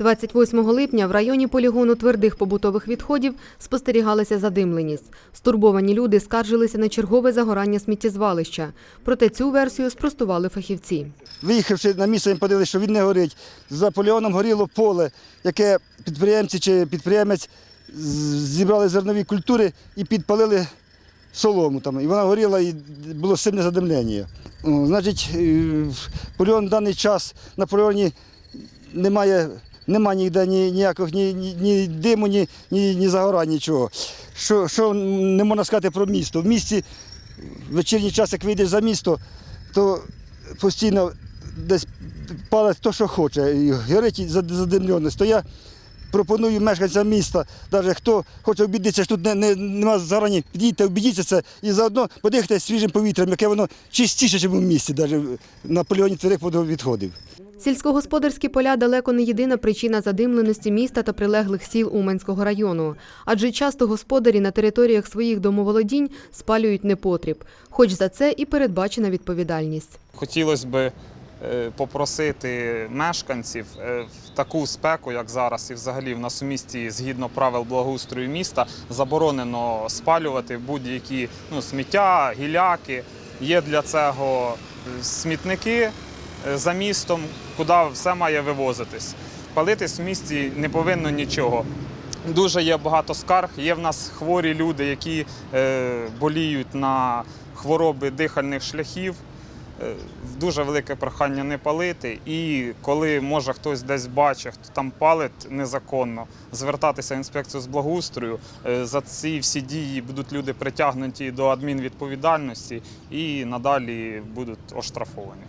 28 липня в районі полігону твердих побутових відходів спостерігалася задимленість. Стурбовані люди скаржилися на чергове загорання сміттєзвалища. Проте цю версію спростували фахівці. Виїхавши на місце, подивилися, що він не горить. За полігоном горіло поле, яке підприємці чи підприємець зібрали зернові культури і підпалили солому. Там. І вона горіла і було сильне задимлення. Значить, е, полігон в даний час на полігоні немає, немає ніде ні, ніякого ні, ні, диму, ні, ні, ні загора, нічого. Що, що не можна сказати про місто? В місті в вечірній час, як вийдеш за місто, то постійно десь палить хто що хоче, і горить і задимленість. То я пропоную мешканцям міста, навіть хто хоче обідатися, що тут не, не, нема зарані, підійдьте, обідіться це і заодно подихайте свіжим повітрям, яке воно чистіше, ніж у місті, навіть на полігоні твердих відходів. Сільськогосподарські поля далеко не єдина причина задимленості міста та прилеглих сіл Уманського району. Адже часто господарі на територіях своїх домоволодінь спалюють непотріб. Хоч за це і передбачена відповідальність. Хотілося б е, попросити мешканців е, в таку спеку, як зараз, і взагалі в нас у місті, згідно правил благоустрою міста, заборонено спалювати будь-які ну, сміття, гіляки. Є для цього е, смітники е, за містом, куди все має вивозитись. Палитись в місті не повинно нічого. Дуже є багато скарг. Є в нас хворі люди, які е, боліють на хвороби дихальних шляхів. Е, Дуже велике прохання не палити. І коли може хтось десь бачить, хто там палить незаконно, звертатися в інспекцію з благоустрою. Е, За ці всі дії будуть люди притягнуті до адмінвідповідальності і надалі будуть оштрафовані.